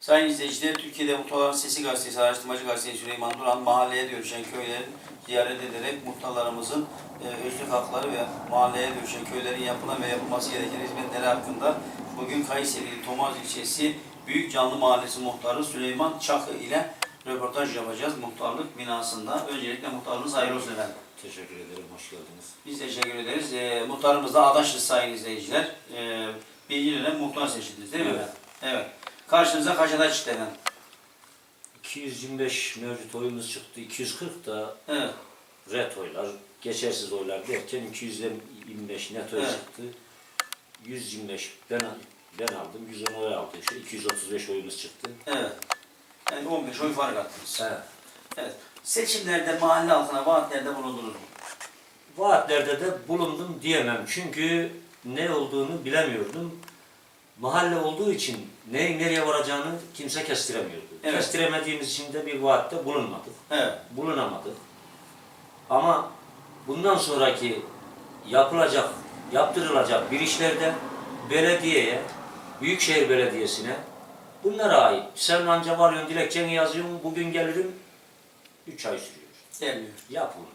Sayın izleyiciler, Türkiye'de Muhtarların Sesi Gazetesi, Araştırmacı Gazetesi Süleyman Duran, mahalleye dönüşen köyleri ziyaret ederek muhtarlarımızın e, özlük hakları ve mahalleye dönüşen köylerin yapılan ve yapılması gereken hizmetleri hakkında bugün Kayseri Tomaz ilçesi Büyük Canlı Mahallesi Muhtarı Süleyman Çakı ile röportaj yapacağız muhtarlık binasında. Öncelikle muhtarımız hayırlı olsun efendim. Teşekkür ederim, hoş geldiniz. Biz teşekkür ederiz. E, muhtarımız da adaşız sayın izleyiciler. E, dönem muhtar seçildiniz değil mi Evet. Evet. Karşınıza kaç aday çıktı efendim? 225 mevcut oyumuz çıktı, 240 da Evet. red oylar, geçersiz oylar derken 225 net oy Evet. çıktı. 125 ben ben aldım, 110 oy aldı. Şu 235 oyumuz çıktı. Evet. Yani 15 oy fark attınız. Evet. Evet. Seçimlerde mahalle halkına vaatlerde bulundunuz mu? Vaatlerde de bulundum diyemem çünkü ne olduğunu bilemiyordum. Mahalle olduğu için neyin nereye varacağını kimse kestiremiyordu. Evet. Kestiremediğimiz için de bir vaatte bulunmadık. Evet. bulunamadık. Ama bundan sonraki yapılacak, yaptırılacak bir işlerde belediyeye, Büyükşehir Belediyesi'ne bunlara ait. Sen anca varıyorsun, dilekçeni yazıyorsun, bugün gelirim, üç ay sürüyor. Gelmiyor. Yapılmıyor.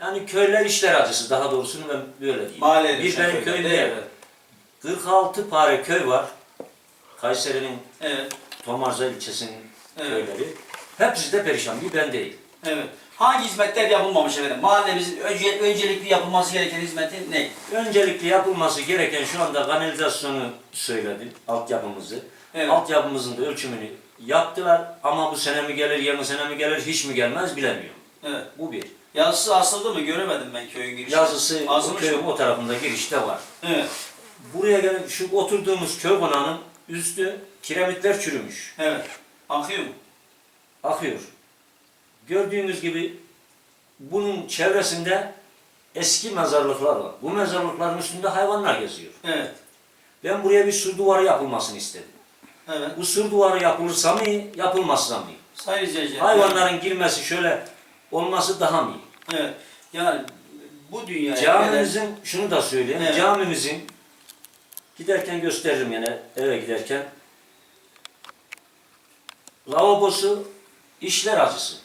Yani köyler işler acısı daha doğrusunu ben böyle diyeyim. Mahalle bir benim köyümde 46 pare köy var. Kayseri'nin Evet. Tomarza ilçesinin Evet. köyleri. Hepsi de perişan, bir ben değil. Evet. Hangi hizmetler yapılmamış efendim? Mahallemizin önce, öncelikli yapılması gereken hizmeti ne? Öncelikle yapılması gereken şu anda kanalizasyonu söyledim, altyapımızı. Evet. Altyapımızın da ölçümünü yaptılar ama bu sene mi gelir, yarın sene mi gelir, hiç mi gelmez bilemiyorum. Evet. Bu bir. Yazısı asıldı mı? Göremedim ben köyün girişinde. Yazısı o Asılmış köyün mı? o tarafında girişte var. Evet. Buraya gelen şu oturduğumuz köy konağının üstü kiremitler çürümüş. Evet. Akıyor mu? Akıyor. Gördüğünüz gibi bunun çevresinde eski mezarlıklar var. Bu mezarlıkların üstünde hayvanlar geziyor. Evet. Ben buraya bir sur duvarı yapılmasını istedim. Evet. Bu sur duvarı yapılırsa mı iyi, yapılmazsa mı iyi? İzleyiciler. Hayvanların girmesi şöyle olması daha mı iyi? Evet. Yani bu dünyaya Camimizin, şunu da söyleyeyim, Evet. camimizin giderken gösteririm yine eve giderken. Lavabosu işler acısı.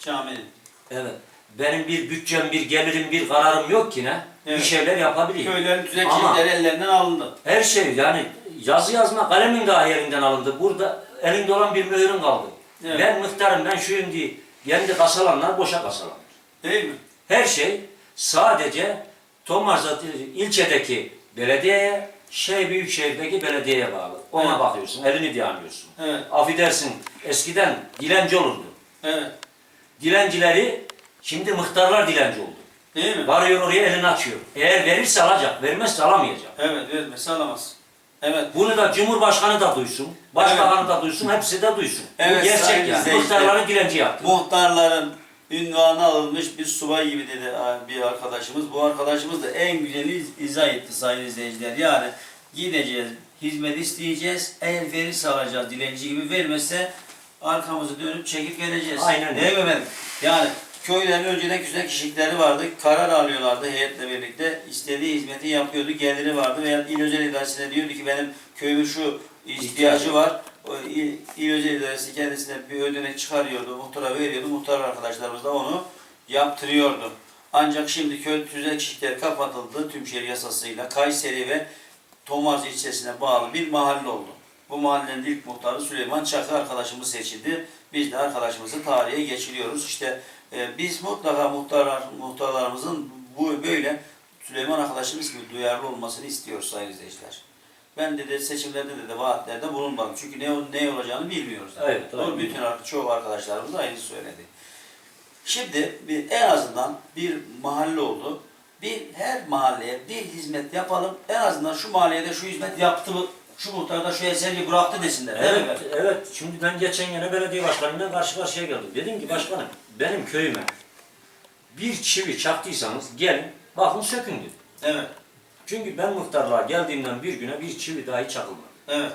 caminin. Evet. Benim bir bütçem, bir gelirim, bir kararım yok ki ne? Evet. Bir şeyler yapabilirim. Köylerin tüzekçilikleri ellerinden alındı. Her şey yani yazı yazma kalemin dahi elinden alındı. Burada elinde olan bir mühürün kaldı. Evet. Ben muhtarım ben şuyum diye kendi kasalanlar boşa kasalanır. Değil mi? Her şey sadece Tomarza ilçedeki belediyeye, şey büyükşehirdeki belediyeye bağlı. Ona Evet. bakıyorsun, elini diyanıyorsun. Evet. Affedersin eskiden dilenci olurdu. Evet. Dilencileri şimdi muhtarlar dilenci oldu. Değil mi? Varıyor oraya elini açıyor. Eğer verirse alacak, vermezse alamayacak. Evet. Vermesi alamaz. Evet. Bunu da Cumhurbaşkanı da duysun, Başbakanı da duysun, hepsi de duysun. Evet, Bu gerçek yani. Muhtarları dilenci yaptı. Muhtarların ünvanı alınmış bir subay gibi dedi bir arkadaşımız. Bu arkadaşımız da en güzeli iz- izah etti sayın izleyiciler. Yani gideceğiz, hizmet isteyeceğiz, eğer verirse alacağız dilenci gibi vermezse arkamızı dönüp çekip geleceğiz. Aynen Değil mi efendim? Yani köylerin önceden güzel kişilikleri vardı. Karar alıyorlardı heyetle birlikte. istediği hizmeti yapıyordu. Geliri vardı. Veya il özel idaresine diyordu ki benim köyümün şu İhtiyacı var. O il, il özel idaresi kendisine bir ödenek çıkarıyordu. Muhtara veriyordu. Muhtar arkadaşlarımız da onu yaptırıyordu. Ancak şimdi köy tüzel kişilikler kapatıldı tüm şehir yasasıyla. Kayseri ve Tomarz ilçesine bağlı bir mahalle oldu. Bu mahallenin ilk muhtarı Süleyman Çakı arkadaşımız seçildi. Biz de arkadaşımızı tarihe geçiriyoruz. İşte e, biz mutlaka muhtarlar, muhtarlarımızın bu böyle Süleyman arkadaşımız gibi duyarlı olmasını istiyoruz sayın izleyiciler. Ben de, de seçimlerde de, de vaatlerde bulunmadım. Çünkü ne, ne olacağını bilmiyoruz. Evet, Doğru, bütün çoğu arkadaşlarımız da aynı söyledi. Şimdi bir, en azından bir mahalle oldu. Bir her mahalleye bir hizmet yapalım. En azından şu mahalleye de şu hizmet yaptı şu muhtar da şu eseri bıraktı desinler. değil mi Evet, efendim? evet. Şimdi ben geçen yine belediye başkanıyla karşı karşıya geldim. Dedim ki başkanım benim köyüme bir çivi çaktıysanız gelin bakın sökün dedim. Evet, Çünkü ben muhtarlığa geldiğimden bir güne bir çivi dahi çakılmadı. evet,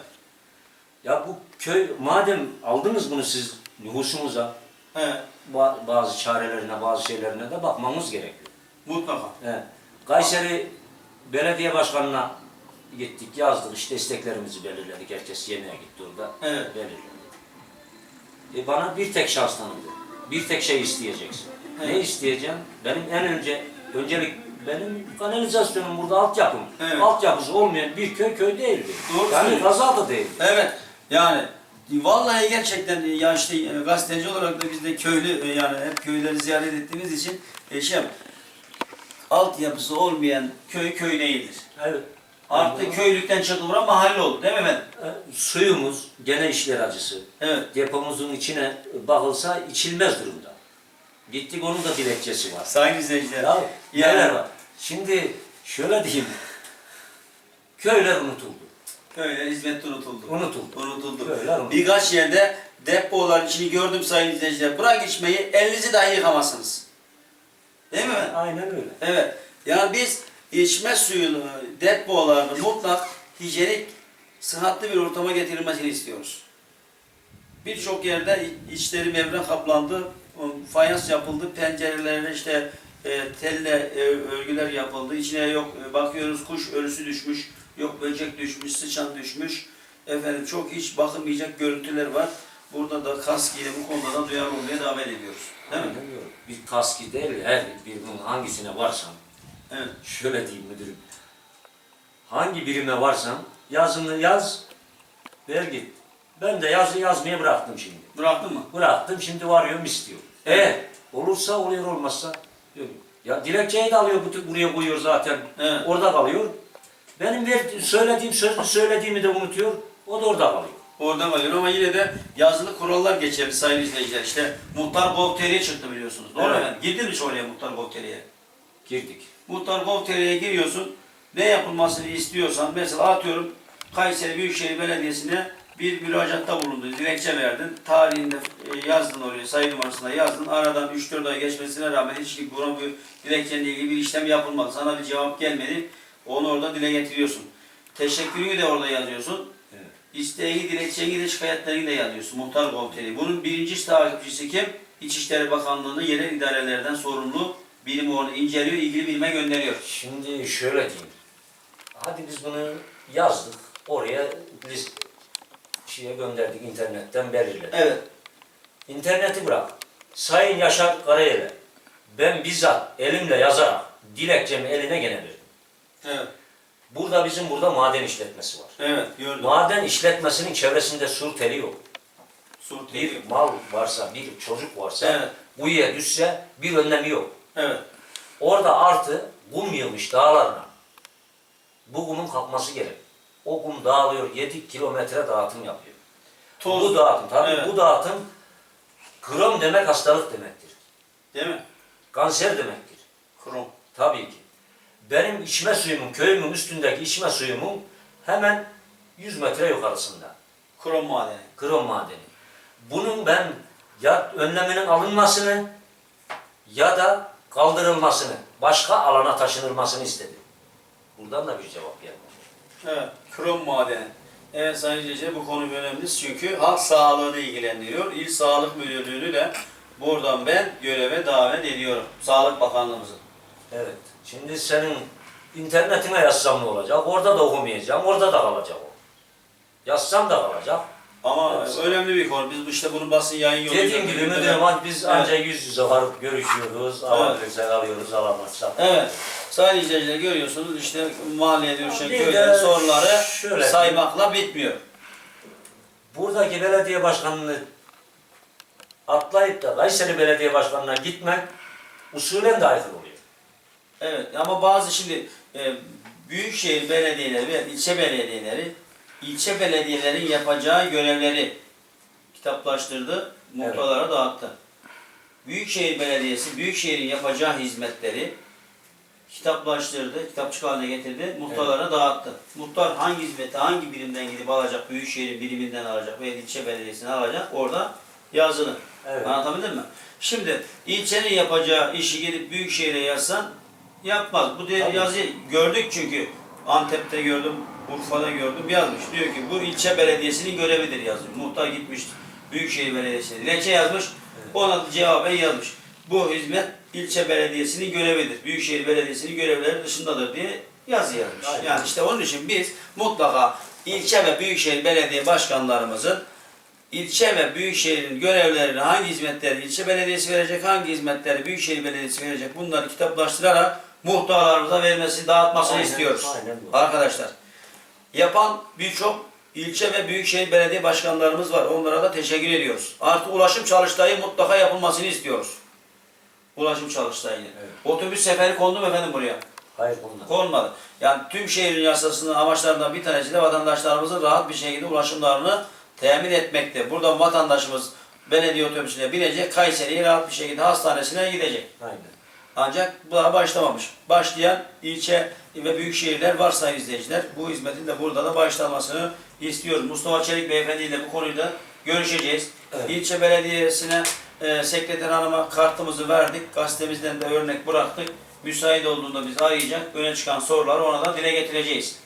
Ya bu köy madem aldınız bunu siz nüfusunuza evet. ba- bazı çarelerine bazı şeylerine de bakmamız gerekiyor. Mutlaka. Evet. Kayseri Belediye Başkanı'na gittik yazdık işte isteklerimizi belirledik. Herkes yemeğe gitti orada. Evet. Belirledik. E bana bir tek şans tanındı. Bir tek şey isteyeceksin. Ne Evet. isteyeceğim? Benim en önce öncelik benim kanalizasyonum burada altyapım. Evet. Altyapısı olmayan bir köy köy değildi. Doğru yani kaza da değildi. Evet. Yani vallahi gerçekten ya işte e, gazeteci olarak da biz de köylü e, yani hep köyleri ziyaret ettiğimiz için e, şey yap- altyapısı olmayan köy köy değildir. Evet. Artık köylükten çıkılır mahalle oldu değil mi efendim? E, Suyumuz gene işler acısı. Evet. Depomuzun içine bakılsa içilmez durumda. Gittik onun da dilekçesi var. Sayın izleyiciler. Ya yani- neler var? Şimdi şöyle diyeyim. Köyler unutuldu. Köyler hizmette unutuldu. Unutuldu. Unutuldu. Köyler unutuldu. Birkaç yerde depoların içini gördüm sayın izleyiciler. Bırak içmeyi elinizi dahi yıkamazsınız. Değil mi? Aynen öyle. Evet. Yani biz içme suyunu depolarını mutlak hijyenik, sıhhatli bir ortama getirilmesini istiyoruz. Birçok yerde içleri mevre kaplandı, fayans yapıldı, pencerelere işte e, telle e, örgüler yapıldı. İçine yok e, bakıyoruz kuş ölüsü düşmüş, yok böcek düşmüş, sıçan düşmüş. Efendim çok hiç bakılmayacak görüntüler var. Burada da KASKİ'yle bu konuda da duyarlı olmaya davet ediyoruz. Değil mi? Bir kaski değil, her birinin hangisine varsan, Evet. şöyle diyeyim müdürüm. Hangi birime varsan yazını yaz, ver git. Ben de yazı yazmaya bıraktım şimdi. Bıraktın mı? Bıraktım şimdi varıyorum istiyor. Eğer olursa oluyor olmazsa yok. Ya dilekçeyi de alıyor bu- buraya koyuyor zaten. Evet. Orada kalıyor. Benim ver, söylediğim sözlü söylediğimi de unutuyor. O da orada kalıyor. Orada kalıyor ama yine de yazılı kurallar geçerli sayın izleyiciler. İşte muhtar Gov.tr'ye çıktı biliyorsunuz. Doğru Evet. mu? efendim? Girdin mi oraya muhtar Gov.tr'ye? Girdik. Muhtar Gov.tr'ye giriyorsun. Ne yapılmasını istiyorsan mesela atıyorum Kayseri Büyükşehir Belediyesi'ne bir müracaatta bulundun, dilekçe verdin, tarihinde e, yazdın oraya, sayı numarasına yazdın, aradan 3-4 ay geçmesine rağmen hiç buna bu dilekçenle ilgili bir işlem yapılmadı, sana bir cevap gelmedi, onu orada dile getiriyorsun. Teşekkürünü de orada yazıyorsun. Evet. İsteğini, dilekçeni de şikayetlerini de yazıyorsun. Muhtar Gov.tr. Bunun birinci takipçisi kim? İçişleri Bakanlığı'nın yerel idarelerden sorumlu birimi onu inceliyor, ilgili birime gönderiyor. Şimdi şöyle diyeyim. Hadi biz bunu yazdık. Oraya list şeye gönderdik internetten belirledik. Evet. İnterneti bırak. Sayın Yaşar Karayel'e ben bizzat elimle yazarak dilekçemi eline gene verdim. Evet. Burada bizim burada maden işletmesi var. Evet. Gördüm. Maden işletmesinin çevresinde sur teli yok. Sur Bir mal varsa, bir çocuk varsa, Evet. kuyuya düşse bir önlemi yok. Evet. Orada artı kum yığmış dağlarına. Bu kumun kalkması gerek. O kum dağılıyor, 7 kilometre dağıtım yapıyor. Toz. Bu dağıtım, tabii Evet. bu dağıtım krom demek hastalık demektir. Değil mi? Kanser demektir. Krom. Tabii ki. Benim içme suyumun, köyümün üstündeki içme suyumun hemen 100 metre yukarısında. Krom madeni. Krom madeni. Bunun ben ya önleminin alınmasını ya da kaldırılmasını, başka alana taşınılmasını istedim. Buradan da bir cevap gelmedi. Evet. Krom madeni. Evet Sayın İzleyiciler bu konu önemli çünkü halk sağlığını ilgilendiriyor. İl Sağlık Müdürlüğü'nü de buradan ben göreve davet ediyorum. Sağlık Bakanlığımızı. Evet. Şimdi senin internetine yazsam ne olacak? Orada da okumayacağım, orada da kalacak o. Yazsam da kalacak. Ama Evet. önemli bir konu. Biz işte bunu basın yayın yoluyla... Dediğim gibi müdürüm biz Evet. ancak yüz yüze varıp görüşüyoruz, alabilirsek alıyoruz, alamazsak. Evet. Sayın izleyiciler görüyorsunuz işte mahalleye dönüşen köylerin sorunları şöyle- saymakla bitmiyor. Buradaki belediye başkanını atlayıp da Kayseri Belediye Başkanı'na gitmek usulen de aykırı oluyor. Evet ama bazı şimdi e, büyükşehir belediyeleri ve ilçe belediyeleri ilçe belediyelerin yapacağı görevleri kitaplaştırdı, muhtarlara dağıttı. Büyükşehir Belediyesi, Büyükşehir'in yapacağı hizmetleri kitaplaştırdı, kitapçık haline getirdi, muhtarlara dağıttı. Muhtar hangi hizmeti, hangi birimden gidip alacak, Büyükşehir'in biriminden alacak veya ilçe belediyesinden alacak, orada yazılı. Evet. Anlatabildim mi? Şimdi ilçenin yapacağı işi gidip Büyükşehir'e yazsan yapmaz. Bu diye yazı gördük çünkü. Antep'te gördüm, Urfa'da gördüm yazmış. Diyor ki bu ilçe belediyesinin görevidir yazıyor. Muhtar gitmiş Büyükşehir Belediyesi'ne dilekçe yazmış. Ona da cevaben yazmış. Bu hizmet ilçe belediyesinin görevidir. Büyükşehir Belediyesi'nin görevleri dışındadır diye yazı yazmış. Aynen. Yani işte onun için biz mutlaka ilçe ve büyükşehir belediye başkanlarımızın ilçe ve büyükşehirin görevlerini hangi hizmetleri ilçe belediyesi verecek, hangi hizmetleri büyükşehir belediyesi verecek bunları kitaplaştırarak muhtarlarımıza vermesi, dağıtmasını Aynen, istiyoruz. aynen. Arkadaşlar yapan birçok ilçe ve büyükşehir belediye başkanlarımız var. Onlara da teşekkür ediyoruz. Artı ulaşım çalıştayı mutlaka yapılmasını istiyoruz. Ulaşım çalıştayı. Evet. Otobüs seferi kondu mu efendim buraya? Hayır bundan. konmadı. Yani tüm şehrin yasasının amaçlarından bir tanesi de vatandaşlarımızın rahat bir şekilde ulaşımlarını temin etmekte. Burada vatandaşımız belediye otobüsüne binecek, Kayseri'ye rahat bir şekilde hastanesine gidecek. Aynen. Ancak bu daha başlamamış. Başlayan ilçe ve büyük şehirler var sayın izleyiciler. Bu hizmetin de burada da başlamasını istiyoruz. Mustafa Çelik Beyefendi ile bu konuyu da görüşeceğiz. Evet. İlçe belediyesine e, sekreter hanıma kartımızı verdik. Gazetemizden de örnek bıraktık. Müsait olduğunda bizi arayacak. Öne çıkan soruları ona da dile getireceğiz.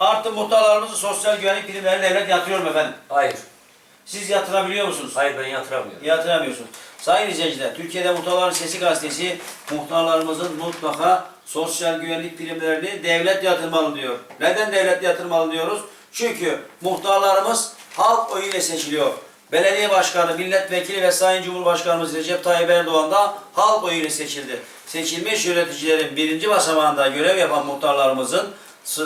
Artı muhtarlarımızı sosyal güvenlik primlerine devlet yatırıyor mu efendim? Hayır. Siz yatırabiliyor musunuz? Hayır ben yatıramıyorum. yatıramıyorsunuz. Sayın izleyiciler, Türkiye'de Muhtarların Sesi gazetesi muhtarlarımızın mutlaka sosyal güvenlik primlerini devlet yatırmalı diyor. Neden devlet yatırmalı diyoruz? Çünkü muhtarlarımız halk oyuyla seçiliyor. Belediye başkanı, milletvekili ve Sayın Cumhurbaşkanımız Recep Tayyip Erdoğan da halk oyuyla seçildi. Seçilmiş yöneticilerin birinci basamağında görev yapan muhtarlarımızın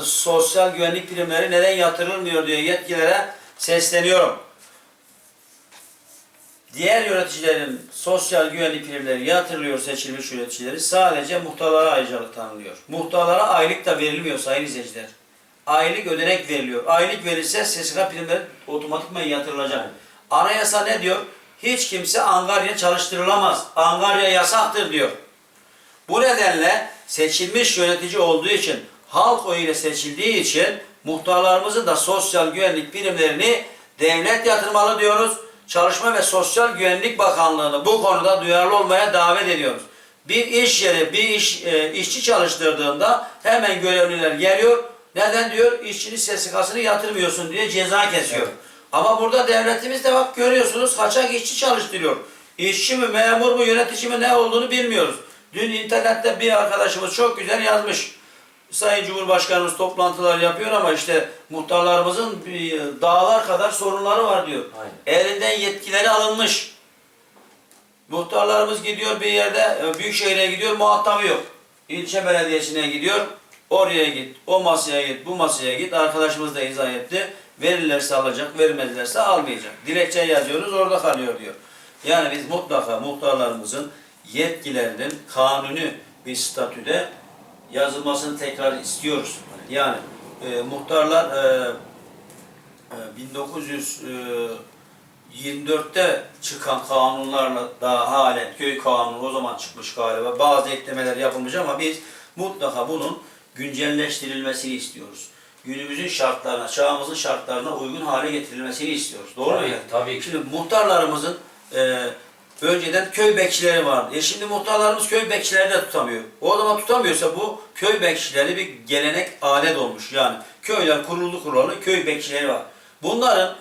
sosyal güvenlik primleri neden yatırılmıyor diye yetkililere sesleniyorum. Diğer yöneticilerin sosyal güvenlik primleri yatırılıyor seçilmiş yöneticileri sadece muhtarlara ayrıcalık tanınıyor. Muhtarlara aylık da verilmiyor sayın izleyiciler. Aylık ödenek veriliyor. Aylık verilse SSK primleri otomatikman yatırılacak. Anayasa ne diyor? Hiç kimse angarya çalıştırılamaz. Angarya yasaktır diyor. Bu nedenle seçilmiş yönetici olduğu için, halk oyuyla seçildiği için muhtarlarımızın da sosyal güvenlik birimlerini devlet yatırmalı diyoruz. Çalışma ve Sosyal Güvenlik Bakanlığı'nı bu konuda duyarlı olmaya davet ediyoruz. Bir iş yeri, bir iş, e, işçi çalıştırdığında hemen görevliler geliyor. Neden diyor? İşçinin SSK'sını yatırmıyorsun diye ceza kesiyor. Evet. Ama burada devletimiz de bak görüyorsunuz kaçak işçi çalıştırıyor. İşçi mi, memur mu, yönetici mi ne olduğunu bilmiyoruz. Dün internette bir arkadaşımız çok güzel yazmış. Sayın Cumhurbaşkanımız toplantılar yapıyor ama işte muhtarlarımızın bir dağlar kadar sorunları var diyor. Aynen. Elinden yetkileri alınmış. Muhtarlarımız gidiyor bir yerde, e, büyük şehre gidiyor, muhatabı yok. İlçe belediyesine gidiyor, oraya git, o masaya git, bu masaya git. Arkadaşımız da izah etti. Verirlerse alacak, vermezlerse almayacak. Dilekçe yazıyoruz, orada kalıyor diyor. Yani biz mutlaka muhtarlarımızın yetkilerinin kanuni bir statüde yazılmasını tekrar istiyoruz. Yani e, muhtarlar e, e, 1924'te çıkan kanunlarla daha halen köy kanunu o zaman çıkmış galiba. Bazı eklemeler yapılmış ama biz mutlaka bunun güncelleştirilmesini istiyoruz. Günümüzün şartlarına, çağımızın şartlarına uygun hale getirilmesini istiyoruz. Doğru mu? Tabii ki. Şimdi muhtarlarımızın e, önceden köy bekçileri vardı. E şimdi muhtarlarımız köy bekçileri de tutamıyor. O zaman tutamıyorsa bu köy bekçileri bir gelenek adet olmuş. Yani köyler kuruldu kurulu köy bekçileri var. Bunların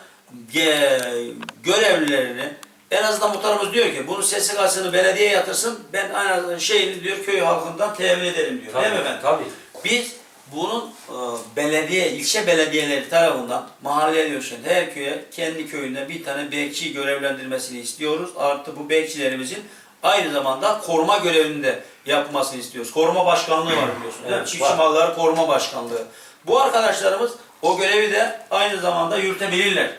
ge- görevlilerini en azından muhtarımız diyor ki bunu SSK'sını belediye yatırsın ben en azından şeyini diyor köy halkından temin ederim diyor. Değil mi efendim? Tabii. Biz bunun e, belediye, ilçe belediyeleri tarafından mahalleye dönüşen her köye kendi köyünde bir tane bekçi görevlendirmesini istiyoruz. Artı bu bekçilerimizin aynı zamanda koruma görevini de yapmasını istiyoruz. Koruma başkanlığı var biliyorsunuz. Evet, Çiftçi var. malları koruma başkanlığı. Bu arkadaşlarımız o görevi de aynı zamanda yürütebilirler.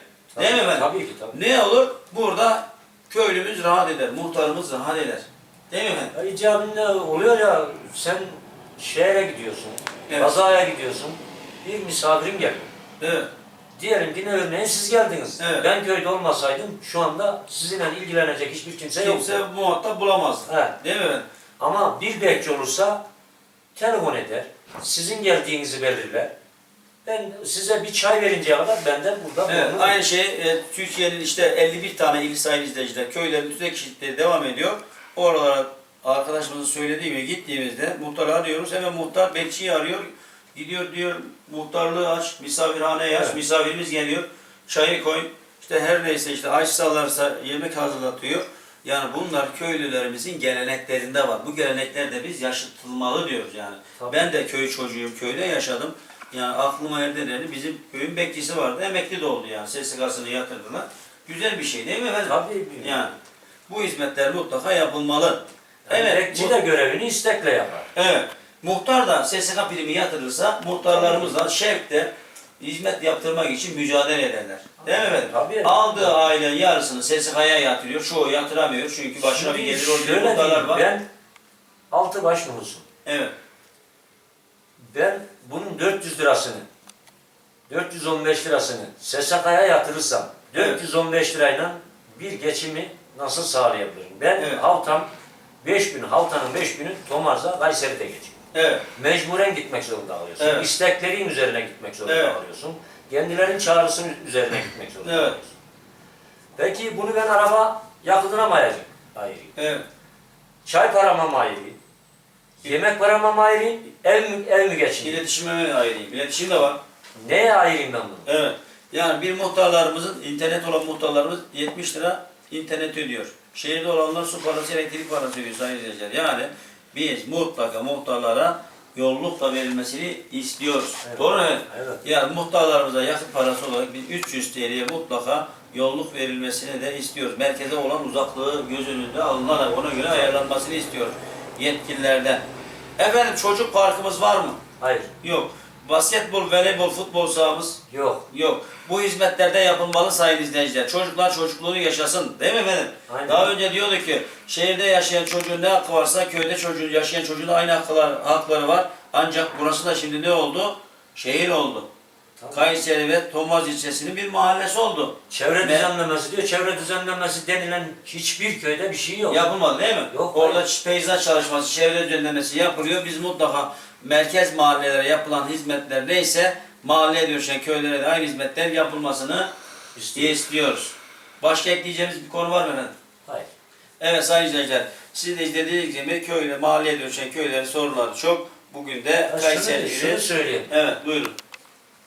Değil mi Tabii, efendim? Tabii ki tabii. Ne olur? Burada köylümüz rahat eder, muhtarımız rahat eder. Değil mi efendim? Ya icabında oluyor ya sen şehre gidiyorsun, Evet. kazaya gidiyorsun, bir misafirin geliyor. Evet. Diyelim ki ne örneğin siz geldiniz. Evet. Ben köyde olmasaydım şu anda sizinle ilgilenecek hiçbir kimse yok. Kimse muhatap bulamaz. Evet. Değil mi? Ama bir bekçi olursa telefon eder, sizin geldiğinizi belirler. Ben size bir çay verinceye kadar benden burada Evet, aynı şey e, Türkiye'nin işte 51 tane il sayın izleyiciler köylerin kişilikleri devam ediyor. Oralara arkadaşımızın söylediği gibi gittiğimizde muhtarı arıyoruz. Hemen muhtar bekçiyi arıyor. Gidiyor diyor muhtarlığı aç, misafirhaneyi aç, Evet. misafirimiz geliyor. Çayı koy. İşte her neyse işte aç sallarsa yemek hazırlatıyor. Yani bunlar köylülerimizin geleneklerinde var. Bu geleneklerde biz yaşatılmalı diyoruz yani. Tabii. Ben de köy çocuğuyum, köyde yaşadım. Yani aklıma erdireni bizim köyün bekçisi vardı. Emekli de oldu yani. SSK'sını yatırdılar. Güzel bir şey değil mi efendim? Tabii. Yani bu hizmetler mutlaka yapılmalı. Evet. Bekçi de görevini istekle yapar. Evet. Muhtar da SSK primi yatırırsa muhtarlarımızla şevkle hizmet yaptırmak için mücadele ederler. Değil mi efendim? Tabii. Aldığı ailenin yarısını SSK'ya yatırıyor. Çoğu yatıramıyor çünkü başına bir gelir orada şöyle muhtarlar diyeyim, var. Ben altı baş nüfusum. Evet. Ben bunun 400 lirasını, 415 lirasını SSK'ya yatırırsam, Evet. 415 lirayla bir geçimi nasıl sağlayabilirim? Ben Evet. haftam 5 gün, haftanın 5 günü Tomar'da, Kayseri'de geçiyor. Evet. Mecburen gitmek zorunda kalıyorsun. Evet. İsteklerin üzerine gitmek zorunda Evet. kalıyorsun. Kendilerinin çağrısının üzerine gitmek zorunda Evet. kalıyorsun. Peki bunu ben araba yakıtına mı ayırayım? Ayırayım. Evet. Çay parama mı ayırayım? Yemek parama mı ayırayım? Ev mi, ev mi geçineyim? İletişime mi ayırayım? İletişim de var. Neye ayırayım ben bunu? Evet. Yani bir muhtarlarımızın, internet olan muhtarlarımız 70 lira internet ödüyor. Şehirde olanlar su parası, elektrik parası ödüyor sayın izleyiciler. Yani biz mutlaka muhtarlara yolluk da verilmesini istiyoruz. Evet. Doğru mu? Evet. Yani muhtarlarımıza yakıt parası olarak biz 300 TL'ye mutlaka yolluk verilmesini de istiyoruz. Merkeze olan uzaklığı göz önünde alınarak ona göre ayarlanmasını istiyoruz yetkililerden. Efendim çocuk parkımız var mı? Hayır. Yok. Basketbol, voleybol, futbol sahamız Yok. Yok. Bu hizmetlerde yapılmalı sayın izleyiciler. Çocuklar çocukluğunu yaşasın. Değil mi efendim? Aynen. Daha önce diyordu ki şehirde yaşayan çocuğun ne hakkı varsa köyde çocuğun yaşayan çocuğun aynı haklar, hakları var. Ancak burası da şimdi ne oldu? Şehir oldu. Tamam. Kayseri ve Tomaz ilçesinin bir mahallesi oldu. Çevre Ne? düzenlemesi diyor. Çevre düzenlemesi denilen hiçbir köyde bir şey yok. Yapılmadı değil mi? Yok, Orada peyzaj çalışması, çevre düzenlemesi yapılıyor. Biz mutlaka merkez mahallelere yapılan hizmetler neyse mahalleye dönüşen köylere de aynı hizmetler yapılmasını İstiyor. istiyoruz. Başka ekleyeceğimiz bir konu var mı efendim? Hayır. Evet sayın izleyiciler, siz de izlediğiniz gibi köyle, mahalleye dönüşen köylerin sorunları çok. Bugün de Ya Kayseri şunu, şunu söyleyeyim. Evet buyurun.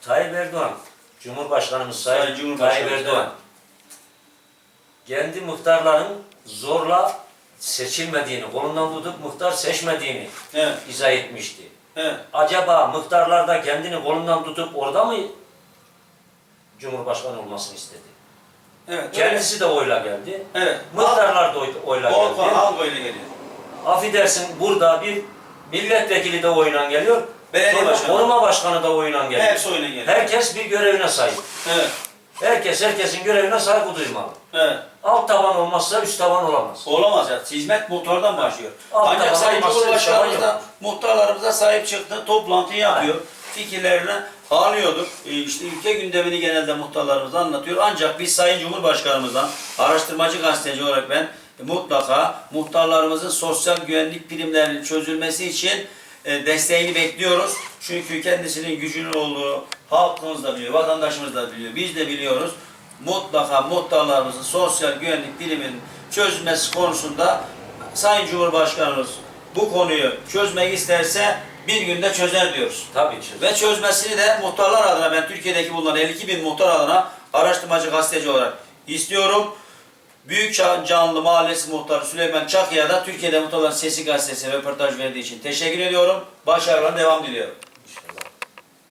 Tayyip Erdoğan, Cumhurbaşkanımız Sayın, Sayın Cumhurbaşkanımız, Tayyip Erdoğan, kendi muhtarların zorla seçilmediğini, kolundan tutup muhtar seçmediğini Evet, izah etmişti. Evet. Acaba muhtarlar da kendini kolundan tutup orada mı Cumhurbaşkanı olmasını istedi? Evet, öyle. Kendisi de oyla geldi. Evet. Muhtarlar da oy- oyla Bol geldi. al böyle geliyor. Affedersin burada bir milletvekili de oyla geliyor. Belediye başkanı. Koruma başkanı da oyla geliyor. Hepsi oyuna geliyor. Herkes bir görevine sahip. Evet, Herkes herkesin görevine saygı duymalı. evet. Alt taban olmazsa üst taban olamaz. Olamaz ya. Hizmet muhtardan başlıyor. Alt Ancak taban Sayın olmazsa Cumhurbaşkanımız üst da taban yok. muhtarlarımıza sahip çıktı. Toplantı yapıyor. Fikirlerini alıyordur. Ee, İşte ülke gündemini genelde muhtarlarımız anlatıyor. Ancak biz Sayın Cumhurbaşkanımızdan araştırmacı gazeteci olarak ben mutlaka muhtarlarımızın sosyal güvenlik primlerinin çözülmesi için e, desteğini bekliyoruz. Çünkü kendisinin gücünün olduğu halkımız da biliyor, vatandaşımız da biliyor, biz de biliyoruz. Mutlaka muhtarlarımızın sosyal güvenlik priminin çözülmesi konusunda Sayın Cumhurbaşkanımız bu konuyu çözmek isterse bir günde çözer diyoruz. Tabii ki. Ve çözmesini de muhtarlar adına ben Türkiye'deki bulunan 52 bin muhtar adına araştırmacı gazeteci olarak istiyorum. Büyük Canlı Mahallesi Muhtarı Süleyman Çakı'ya da Türkiye'de Muhtarların Sesi Gazetesi röportaj verdiği için teşekkür ediyorum. Başarılar devam diliyorum.